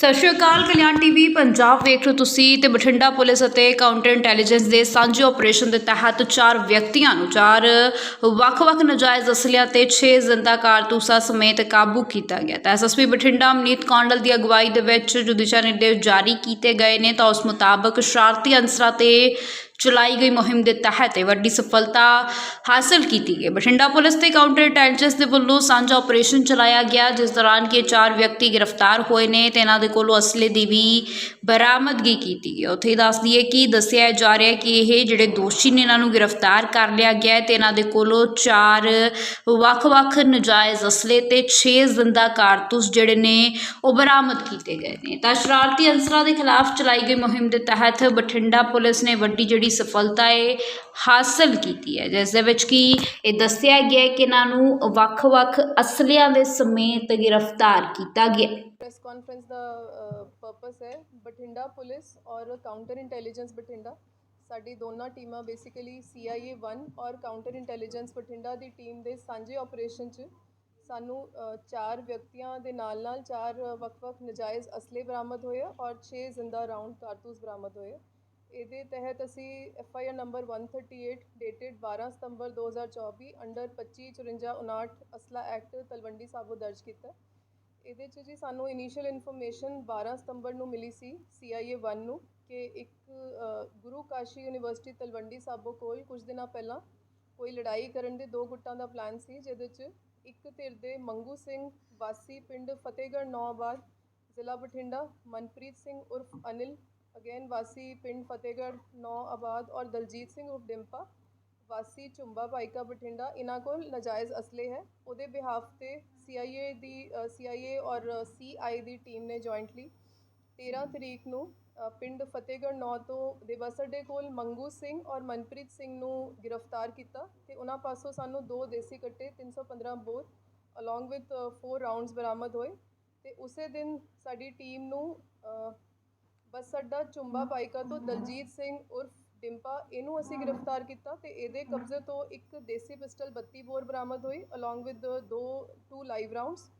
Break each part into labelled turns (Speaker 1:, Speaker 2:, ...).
Speaker 1: ਸਤਿ ਸ਼੍ਰੀ ਅਕਾਲ, ਕਲਿਆਣ ਟੀਵੀ, ਪੰਜਾਬ ਵੇਖ ਰਹੇ ਹੋ ਤੁਸੀਂ ਤੇ ਬਠਿੰਡਾ ਪੁਲਿਸ ਅਤੇ ਕਾਊਂਟਰ ਇੰਟੈਲੀਜੈਂਸ ਦੇ ਸਾਂਝੇ ਆਪਰੇਸ਼ਨ ਦੇ ਤਹਿਤ ਚਾਰ ਵਿਅਕਤੀਆਂ ਨੂੰ ਚਾਰ ਵੱਖ-ਵੱਖ ਨਜਾਇਜ਼ ਅਸਲਿਆਂ ਤੇ 6 ਜ਼ਿੰਦਾ ਕਾਰਤੂਸਾਂ ਸਮੇਤ ਕਾਬੂ ਕੀਤਾ ਗਿਆ। ਤਾਂ ਐਸਐਸਪੀ ਬਠਿੰਡਾ ਅਮਨੀਤ ਕੌਂਡਲ ਦੀ ਅਗਵਾਈ ਦੇ ਵਿੱਚ ਜੋ ਦਿਸ਼ਾ ਨਿਰਦੇਸ਼ ਜਾਰੀ ਕੀਤੇ ਗਏ ਨੇ ਤਾਂ ਉਸ ਮੁਤਾਬਕ ਸ਼ਰਾਰਤੀ ਅਨਸਰਾਂ ਤੇ ਚਲਾਈ ਗਈ ਮੁਹਿੰਮ ਦੇ ਤਹਿਤ ਵੱਡੀ ਸਫਲਤਾ ਹਾਸਲ ਕੀਤੀ ਗਈ ਬਠਿੰਡਾ ਪੁਲਿਸ ਤੇ ਕਾਊਂਟਰ ਇੰਟੈਲੀਜੈਂਸ ਦੇ ਵੱਲੋਂ ਸਾਂਝਾ ਆਪਰੇਸ਼ਨ ਚਲਾਇਆ ਗਿਆ ਜਿਸ ਦੌਰਾਨ ਕਿ ਇਹ ਚਾਰ ਵਿਅਕਤੀ ਗ੍ਰਿਫਤਾਰ ਹੋਏ ਨੇ ਤੇ ਇਹਨਾਂ ਦੇ ਕੋਲੋਂ ਅਸਲੇ ਦੀ ਵੀ ਬਰਾਮਦਗੀ ਕੀਤੀ ਗਈ ਉੱਥੇ ਹੀ ਦੱਸ ਦਈਏ ਕਿ ਦੱਸਿਆ ਜਾ ਰਿਹਾ ਕਿ ਇਹ ਜਿਹੜੇ ਦੋਸ਼ੀ ਨੇ ਇਹਨਾਂ ਨੂੰ ਗ੍ਰਿਫਤਾਰ ਕਰ ਲਿਆ ਗਿਆ ਹੈ ਤੇ ਇਹਨਾਂ ਦੇ ਕੋਲੋਂ ਚਾਰ ਵੱਖ-ਵੱਖ ਨਜਾਇਜ਼ ਅਸਲੇ ਤੇ 6 ਜ਼ਿੰਦਾ ਕਾਰਤੂਸ ਜਿਹੜੇ ਨੇ ਉਹ ਬਰਾਮਦ ਕੀਤੇ ਗਏ ਨੇ ਤਾਂ ਸ਼ਰਾਰਤੀ ਅਨਸਰਾਂ ਦੇ ਖਿਲਾਫ ਚਲਾਈ ਗਈ ਮੁਹਿੰਮ ਦੇ ਤਹਿਤ ਬਠਿੰਡਾ ਪੁਲਿਸ ਨੇ ਵੱਡੀ ਜਿਹੜੀ ਸਫਲਤਾ ਹੈ ਹਾਸਲ ਕੀਤੀ ਹੈ, ਜਿਸ ਦੇ ਵਿੱਚ ਕਿ ਇਹ ਦੱਸਿਆ ਗਿਆ ਹੈ ਕਿ ਇਹਨਾਂ ਨੂੰ ਵੱਖ-ਵੱਖ ਅਸਲਿਆਂ ਦੇ ਸਮੇਤ ਗ੍ਰਿਫਤਾਰ ਕੀਤਾ ਗਿਆ ਹੈ।
Speaker 2: ਪ੍ਰੈਸ ਕਾਨਫਰੰਸ ਦਾ ਪਰਪਸ ਹੈ ਬਠਿੰਡਾ ਪੁਲਿਸ ਔਰ ਕਾਊਂਟਰ ਇੰਟੈਲੀਜੈਂਸ ਬਠਿੰਡਾ ਸਾਡੀ ਦੋਨਾਂ ਟੀਮਾਂ ਬੇਸਿਕਲੀ CIA 1 ਔਰ ਕਾਊਂਟਰ ਇੰਟੈਲੀਜੈਂਸ ਬਠਿੰਡਾ ਦੀ ਟੀਮ ਦੇ ਸਾਂਝੇ ਆਪਰੇਸ਼ਨ 'ਚ ਸਾਨੂੰ ਚਾਰ ਵਿਅਕਤੀਆਂ ਦੇ ਨਾਲ ਨਾਲ ਚਾਰ ਵੱਖ-ਵੱਖ ਨਜਾਇਜ਼ ਅਸਲੇ ਬਰਾਮਦ ਹੋਏ ਔਰ 6 ਜ਼ਿੰਦਾ ਰਾਉਂਡ ਕਾਰਤੂਸ ਬਰਾਮਦ ਹੋਏ ਇਹਦੇ ਤਹਿਤ ਅਸੀਂ F I R number 138 dated 12 ਸਤੰਬਰ 2024 ਅੰਡਰ 2554 ਅਸਲਾ ਐਕਟ ਤਲਵੰਡੀ ਸਾਬੋ ਦਰਜ ਕੀਤਾ। ਇਹਦੇ 'ਚ ਜੀ ਸਾਨੂੰ ਇਨੀਸ਼ੀਅਲ ਇਨਫੋਰਮੇਸ਼ਨ 12 ਸਤੰਬਰ ਨੂੰ ਮਿਲੀ ਸੀ CIA 1 ਨੂੰ ਕਿ ਇੱਕ ਗੁਰੂ ਕਾਸ਼ੀ ਯੂਨੀਵਰਸਿਟੀ ਤਲਵੰਡੀ ਸਾਬੋ ਕੋਲ ਕੁਝ ਦਿਨਾਂ ਪਹਿਲਾਂ ਕੋਈ ਲੜਾਈ ਕਰਨ ਦੇ ਦੋ ਗੁੱਟਾਂ ਦਾ ਪਲਾਨ ਸੀ, ਜਿਹਦੇ 'ਚ ਇੱਕ ਧਿਰ ਦੇ ਮੰਗੂ ਸਿੰਘ, ਵਾਸੀ ਪਿੰਡ ਫਤਿਹਗੜ੍ਹ ਨੌਬਾਦ ਜ਼ਿਲ੍ਹਾ ਬਠਿੰਡਾ, ਮਨਪ੍ਰੀਤ ਸਿੰਘ ਉਰਫ ਅਨਿਲ ਅਗੇਨ ਵਾਸੀ ਪਿੰਡ ਫਤਿਹਗੜ੍ਹ ਨੌਆਬਾਦ ਔਰ ਦਲਜੀਤ ਸਿੰਘ ਉਰਫ ਡਿੰਪਾ ਵਾਸੀ ਝੁੰਬਾ ਭਾਈਕਾ ਬਠਿੰਡਾ ਇਹਨਾਂ ਕੋਲ ਨਜਾਇਜ਼ ਅਸਲੇ ਹੈ ਉਹਦੇ ਬਿਹਾਫ ਤੇ CIA ਦੀ CIA ਔਰ CI ਦੀ ਟੀਮ ਨੇ ਜੁਆਇੰਟਲੀ 13 ਤਰੀਕ ਨੂੰ ਪਿੰਡ ਫਤਿਹਗੜ੍ਹ ਨੌ ਤੋਂ ਦਿਵਸ ਕੋਲ ਮੰਗੂ ਸਿੰਘ ਔਰ ਮਨਪ੍ਰੀਤ ਸਿੰਘ ਨੂੰ ਗ੍ਰਿਫਤਾਰ ਕੀਤਾ ਤੇ ਉਹਨਾਂ ਪਾਸੋਂ ਸਾਨੂੰ ਦੋ ਦੇਸੀ ਕੱਟੇ 315 ਬੋਰ ਅਲੋਂਗ ਵਿਦ 4 ਰਾਉਂਡਸ ਬਰਾਮਦ ਹੋਏ ਤੇ ਉਸੇ ਦਿਨ ਸਾਡੀ ਟੀਮ ਨੂੰ ਬੱਸ ਅੱਡਾ ਚੁੰਬਾ ਪਾਈਕਾ ਤੋਂ ਦਲਜੀਤ ਸਿੰਘ ਉਰਫ ਡਿੰਪਾ, ਇਹਨੂੰ ਅਸੀਂ ਗ੍ਰਿਫਤਾਰ ਕੀਤਾ ਤੇ ਇਹਦੇ ਕਬਜ਼ੇ ਤੋਂ ਇੱਕ ਦੇਸੀ ਪਿਸਟਲ 32 ਬੋਰ ਬਰਾਮਦ ਹੋਈ ਅਲੋਂਗ ਵਿਦ ਦੋ ਟੂ ਲਾਈਵ ਰਾਉਂਡਸ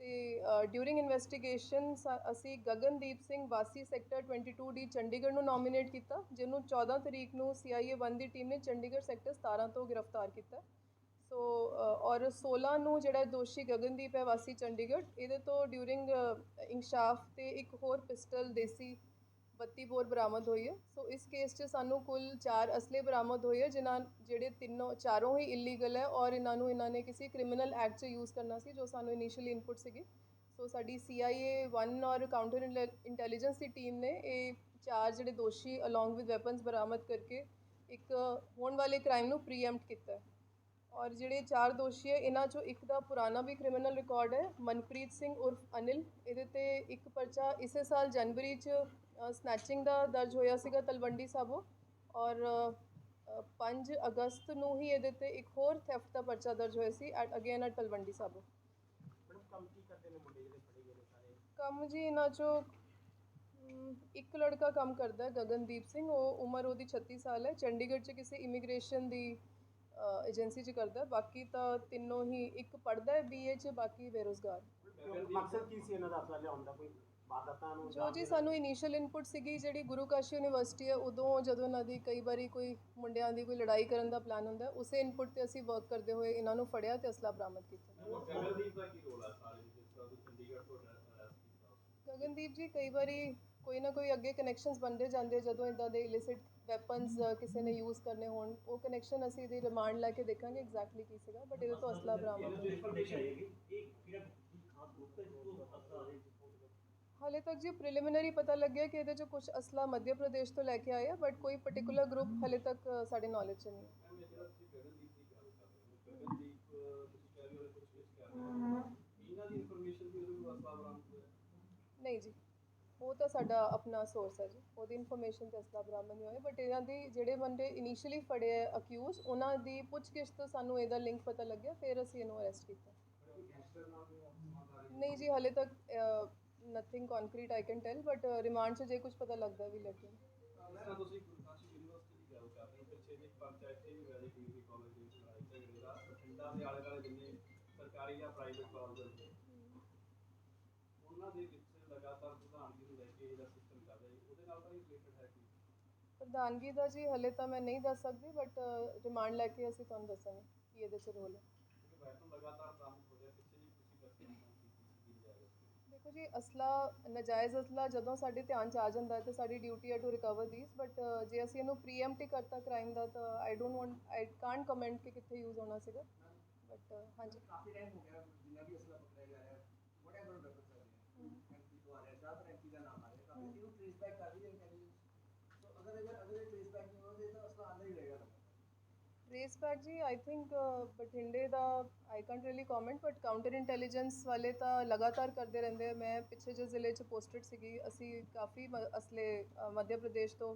Speaker 2: ਤੇ ਡਿਊਰਿੰਗ ਇਨਵੈਸਟੀਗੇਸ਼ਨ ਅਸੀਂ ਗਗਨਦੀਪ ਸਿੰਘ ਵਾਸੀ ਸੈਕਟਰ 22 ਡੀ ਚੰਡੀਗੜ੍ਹ ਨੂੰ ਨੋਮੀਨੇਟ ਕੀਤਾ, ਜਿਹਨੂੰ 14 ਤਰੀਕ ਨੂੰ CIA 1 ਦੀ ਟੀਮ ਨੇ ਚੰਡੀਗੜ੍ਹ ਸੈਕਟਰ 17 ਤੋਂ ਗ੍ਰਿਫਤਾਰ ਕੀਤਾ। ਸੋ ਔਰ 16 ਨੂੰ ਜਿਹੜਾ ਦੋਸ਼ੀ ਗਗਨਦੀਪ ਹੈ ਵਾਸੀ ਚੰਡੀਗੜ੍ਹ, ਇਹਦੇ ਤੋਂ ਡਿਊਰਿੰਗ ਇਨਕਸ਼ਾਫ ਤੇ ਇੱਕ ਹੋਰ ਪਿਸਟਲ ਦੇਸੀ 32 ਬੋਰ ਬਰਾਮਦ ਹੋਈ ਹੈ। ਸੋ ਇਸ ਕੇਸ 'ਚ ਸਾਨੂੰ ਕੁੱਲ 4 ਅਸਲੇ ਬਰਾਮਦ ਹੋਏ ਹੈ ਜਿਨ੍ਹਾਂ ਜਿਹੜੇ ਤਿੰਨੋਂ ਚਾਰੋਂ ਹੀ ਇਲੀਗਲ ਹੈ ਔਰ ਇਹਨਾਂ ਨੂੰ ਇਹਨਾਂ ਨੇ ਕਿਸੇ ਕ੍ਰਿਮੀਨਲ ਐਕਟ 'ਚ ਯੂਜ਼ ਕਰਨਾ ਸੀ, ਜੋ ਸਾਨੂੰ ਇਨੀਸ਼ੀਅਲ ਇਨਪੁਟ ਸੀਗੀ। ਸੋ ਸਾਡੀ CIA 1 ਔਰ ਕਾਊਂਟਰ ਇੰਟੈਲੀਜੈਂਸ ਦੀ ਟੀਮ ਨੇ ਇਹ ਚਾਰ ਜਿਹੜੇ ਦੋਸ਼ੀ ਅਲੋਂਗ ਵਿਦ ਵੈਪਨਸ ਬਰਾਮਦ ਕਰਕੇ ਇੱਕ ਹੋਣ ਵਾਲੇ ਕ੍ਰਾਈਮ ਨੂੰ ਪ੍ਰੀਐਮਪਟ ਕੀਤਾ ਔਰ ਜਿਹੜੇ ਚਾਰ ਦੋਸ਼ੀ ਹੈ, ਇਹਨਾਂ ਚੋਂ ਇੱਕ ਦਾ ਪੁਰਾਣਾ ਵੀ ਕ੍ਰਿਮੀਨਲ ਰਿਕਾਰਡ ਹੈ, ਮਨਪ੍ਰੀਤ ਸਿੰਘ ਉਰਫ ਅਨਿਲ। ਇਹਦੇ ਤੇ ਇੱਕ ਪਰਚਾ ਇਸੇ ਸਾਲ ਜਨਵਰੀ 'ਚ ਸਨੈਚਿੰਗ ਦਾ ਦਰਜ ਹੋਇਆ ਸੀਗਾ ਤਲਵੰਡੀ ਸਾਬੋ ਔਰ ਅ, 5 ਅਗਸਤ ਨੂੰ ਹੀ ਇਹਦੇ ਤੇ ਇੱਕ ਹੋਰ ਥੈਫਟ ਦਾ ਪਰਚਾ ਦਰਜ ਹੋਇਆ ਸੀ at again at Talwandi Sabo. ਕੰਮ ਜੀ ਇਹਨਾਂ ਚੋਂ ਇੱਕ ਲੜਕਾ ਕੰਮ ਕਰਦਾ ਹੈ ਗਗਨਦੀਪ ਸਿੰਘ ਉਹ ਉਮਰ ਉਹਦੀ 36 ਸਾਲ ਹੈ ਚੰਡੀਗੜ੍ਹ 'ਚ ਕਿਸੇ ਇਮੀਗ੍ਰੇਸ਼ਨ ਦੀ ਏਜੰਸੀ 'ਚ ਕਰਦਾ। ਬਾਕੀ ਤਾਂ ਤਿੰਨੋਂ ਹੀ ਇੱਕ ਪੜਦਾ ਹੈ ਬੀਏ 'ਚ ਬਾਕੀ ਬੇਰੁਜ਼ਗਾਰ।
Speaker 3: ਮਕਸਦ ਕੀ ਸੀ ਇਹਨਾਂ ਦਾ ਅਸਲਾ ਲਿਆਉਣ ਦਾ ਕੋਈ? ਵਾਰਦਾਤਾਂ ਨੂੰ
Speaker 2: ਜੋ ਜੀ ਸਾਨੂੰ ਇਨੀਸ਼ੀਅਲ ਇਨਪੁਟ ਸੀਗੀ ਜਿਹੜੀ ਗੁਰੂ ਕਾਸ਼ੀ ਯੂਨੀਵਰਸਿਟੀ ਹੈ ਉਦੋਂ ਜਦੋਂ ਇਹਨਾਂ ਦੀ ਕਈ ਵਾਰੀ ਕੋਈ ਮੁੰਡਿਆਂ ਦੀ ਕੋਈ ਲੜਾਈ ਕਰਨ ਦਾ ਪਲਾਨ ਹੁੰਦਾ ਉਸੇ ਇਨਪੁਟ ਤੇ ਅਸੀਂ ਵਰਕ ਕਰਦੇ ਹੋਏ ਇਹਨਾਂ ਨੂੰ ਫੜਿਆ ਤੇ ਅਸਲਾ ਬਰਾਮਦ ਕੀਤਾ।
Speaker 4: ਗਗਨਦੀਪ ਦਾ ਕੀ ਰੋਲ ਹੈ ਸਾਰੇ ਜਿਸ ਤਰ੍ਹਾਂ ਤੁਸੀਂ ਚੰਡੀਗੜ੍ਹ ਤੋਂ ਅਰੈਸਟ ਕੀਤਾ
Speaker 2: ਗਗਨਦੀਪ ਜੀ ਕਈ ਵਾਰੀ ਕੋਈ ਨਾ ਕੋਈ ਅੱਗੇ ਕਨੈਕਸ਼ਨਸ ਬਣਦੇ ਜਾਂਦੇ ਜਦੋਂ ਇਦਾਂ ਦੇ ਇਲਿਸਿਟ ਵੈਪਨਸ ਕਿਸੇ ਨੇ ਯੂਜ਼ ਕਰਨੇ ਹੋਣ ਉਹ ਕਨੈਕਸ਼ਨ ਅਸੀਂ ਇਹਦੀ ਰਿਮਾਂਡ ਲੈ ਕੇ ਦੇਖਾਂਗੇ ਐਗਜ਼ੈਕਟਲੀ ਕੀ ਸੀਗਾ ਬਟ ਇਹਦੇ ਤੋਂ ਅਸਲਾ ਬਰਾਮਦ ਹੋਇਆ। ਹਾਲੇ ਤੱਕ ਜੀ ਪ੍ਰੀਲਿਮਿਨਰੀ ਪਤਾ ਲੱਗਿਆ ਕਿ ਇਹਦੇ 'ਚ ਕੁਝ ਅਸਲਾ ਮੱਧ ਪ੍ਰਦੇਸ਼ ਤੋਂ ਲੈ ਕੇ ਆਏ ਆ ਬਟ ਕੋਈ ਪਾਰਟਿਕੂਲਰ ਗਰੁੱਪ ਹਾਲੇ ਤੱਕ ਸਾਡੇ ਨੌਲੇਜ 'ਚ ਨਹੀਂ। ਹੈ ਨਹੀਂ ਜੀ, ਉਹ ਤਾਂ ਸਾਡਾ ਆਪਣਾ ਸੋਰਸ ਹੈ ਜੀ। ਉਹਦੀ ਇਨਫੋਰਮੇਸ਼ਨ ਤੇ ਅਸਲਾ ਬਰਾਮਦ ਨਹੀਂ ਹੋਇਆ ਬਟ ਇਹਨਾਂ ਦੀ ਜਿਹੜੇ ਬੰਦੇ ਇਨੀਸ਼ੀਅਲੀ ਫੜੇ ਅਕਿਊਜ਼ ਉਹਨਾਂ ਦੀ ਪੁੱਛਗਿੱਛ ਤੋਂ ਸਾਨੂੰ ਇਹਦਾ ਲਿੰਕ ਪਤਾ ਲੱਗਿਆ, ਫਿਰ ਅਸੀਂ ਇਹਨੂੰ ਅਰੈਸਟ ਕੀਤਾ। ਨਹੀਂ ਜੀ, ਹਾਲੇ ਤੱਕ nothing concrete I can tell but remand 'ਚ ਜੇ ਕੁਝ ਪਤਾ ਲੱਗਦਾ ਵੀ ਲੱਗੇ
Speaker 4: ਤਰ੍ਹਾਂ ਤੁਸੀਂ ਗੁਰਦਾਸਪੁਰ ਯੂਨੀਵਰਸਿਟੀ ਦੀ ਗੱਲ ਕਰ ਰਹੇ ਹੋ ਪਿੱਛੇ ਜੇ ਪਰਚਾ ਇੱਥੇ ਵੀ ਹੋਇਆ ਸੀ ਡਿਗਰੀ ਕਾਲਜ ਦੇ ਵਿੱਚ ਲੜਾਈ ਝਗੜੇ ਦਾ ਬਠਿੰਡਾ ਦੇ ਆਲੇ ਦੁਆਲੇ ਜਿੰਨੇ ਸਰਕਾਰੀ ਜਾਂ ਪ੍ਰਾਈਵੇਟ ਕਾਲਜ ਨੇ ਉਹਨਾਂ ਦੇ ਵਿੱਚ ਲਗਾਤਾਰ ਪ੍ਰਧਾਨਗੀ ਨੂੰ ਲੈ ਕੇ ਇਹਦਾ ਸਿਸਟਮ ਕਰ ਰਿਹਾ ਉਹਦੇ ਨਾਲ ਤਾਂ ਰਿਲੇਟਡ ਹੈ ਕਿ?
Speaker 2: ਪ੍ਰਧਾਨਗੀ ਦਾ ਜੀ ਹਲੇ ਤਾਂ ਮੈਂ ਨਹੀਂ ਦੱਸ ਸਕਦੀ ਬਟ ਰਿਮਾਂਡ ਲੈ ਕੇ ਅਸੀਂ ਤੁਹਾਨੂੰ ਦੱਸਾਂਗੇ ਕੀ ਇਹਦੇ 'ਚ ਰੋਲ ਹੈ।
Speaker 4: ਲਗਾਤਾਰ ਬਰਾਮਦ ਹੋ ਰਿਹਾ ਪਿੱਛੇ ਜੀ ਤੁਸੀਂ ਦੱਸਿਆ ਕਿ ਕੀਤੀ ਜਾ ਰਹੀ ਹੈ
Speaker 2: ਦੇਖੋ ਜੀ ਅਸਲਾ ਨਜਾਇਜ਼ ਅਸਲਾ ਜਦੋਂ ਸਾਡੇ ਧਿਆਨ 'ਚ ਆ ਜਾਂਦਾ ਹੈ ਤਾਂ ਸਾਡੀ ਡਿਊਟੀ ਹੈ ਟੂ ਰਿਕਵਰ ਥੀਸ ਬਟ ਜੇ ਅਸੀਂ ਇਹਨੂੰ ਪ੍ਰੀਐਮਪਟ ਕਰਤਾ ਕ੍ਰਾਈਮ ਦਾ ਤਾਂ I don't want I can't comment ਕਿ ਕਿੱਥੇ ਯੂਜ਼ ਹੋਣਾ ਸੀਗਾ। ਬਟ ਹਾਂਜੀ।
Speaker 5: ਕਾਫੀ ਟਾਈਮ ਹੋ ਗਿਆ ਜਿੰਨਾ ਵੀ ਅਸਲਾ ਪਕੜਿਆ ਜਾ ਰਿਹਾ ਵਟ ਐਵਰ ਵੈਪਨਸ ਆ ਰਹੇ ਐਮਪੀ ਤੋਂ ਆ ਰਿਹਾ ਐਮਪੀ ਦਾ ਨਾਮ ਆ ਰਿਹਾ ਕਾਫੀ ਟ੍ਰੇਸ ਬੈਕ ਕਰ ਰਹੀ ਹੈ ਇੰਟੈਲੀਜੈਂਸ ਸੋ ਅਗਰ ਅਗਰ ਅਗਰ ਇਹ ਟ੍ਰੇਸ ਬੈਕ ਨਹੀਂ ਹੋਵੇ ਤਾਂ ਅਸਲਾ ਆਂਦਾ ਹੀ ਰਹੇਗਾ
Speaker 2: ਰੇਸ ਬੈਕ ਜੀ ਆਈ ਥਿੰਕ ਬਠਿੰਡੇ ਦਾ I can't really comment but counter intelligence ਵਾਲੇ ਤਾਂ ਲਗਾਤਾਰ ਕਰਦੇ ਰਹਿੰਦੇ ਆ ਮੈਂ ਪਿੱਛੇ ਜਿਹੇ ਜ਼ਿਲ੍ਹੇ 'ਚ ਪੋਸਟਡ ਸੀਗੀ ਅਸੀਂ ਕਾਫੀ ਮ- ਅਸਲੇ ਮੱਧ ਪ੍ਰਦੇਸ਼ ਤੋਂ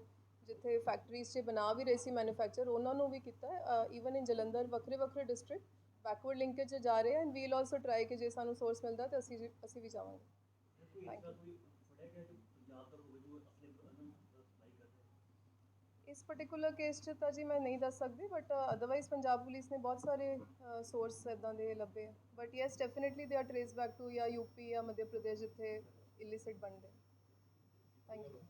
Speaker 2: ਜਿੱਥੇ ਫੈਕਟਰੀਜ਼ 'ਚ ਬਣਾ ਵੀ ਰਹੇ ਸੀ ਮੈਨੂਫੈਕਚਰ ਉਹਨਾਂ ਨੂੰ ਵੀ ਕੀਤਾ ਈਵਨ ਇਨ ਜਲੰਧਰ ਵੱਖਰੇ ਵੱਖਰੇ ਡਿਸਟ੍ਰਿਕਟ ਬੈਕਵਰਡ ਲਿੰਕੇਜ 'ਚ ਜਾ ਰਹੇ ਐਂਡ ਵੀਲ ਆਲਸੋ ਟਰਾਈ ਕਿ ਜੇ ਸਾਨੂੰ ਸੋਰਸ ਮਿਲਦਾ ਤਾਂ ਅਸੀਂ ਅਸੀਂ ਵੀ ਜਾਵਾਂਗੇ Thank you. ਇਸ ਪਾਰਟਿਕੂਲਰ ਕੇਸ 'ਚ ਤਾਂ ਜੀ ਮੈਂ ਨਹੀਂ ਦੱਸ ਸਕਦੀ ਬਟ ਅਦਰਵਾਈਜ਼ ਪੰਜਾਬ ਪੁਲਿਸ ਨੇ ਬਹੁਤ ਸਾਰੇ ਸੋਰਸ ਇਦਾਂ ਦੇ ਲੱਭੇ but yes definitely they are trace back to ਜਾਂ ਯੂਪੀ ਜਾਂ ਮੱਧ ਪ੍ਰਦੇਸ਼ ਜਿੱਥੇ ਇਲਿਸਿਟ ਬਣਦੇ। Thank you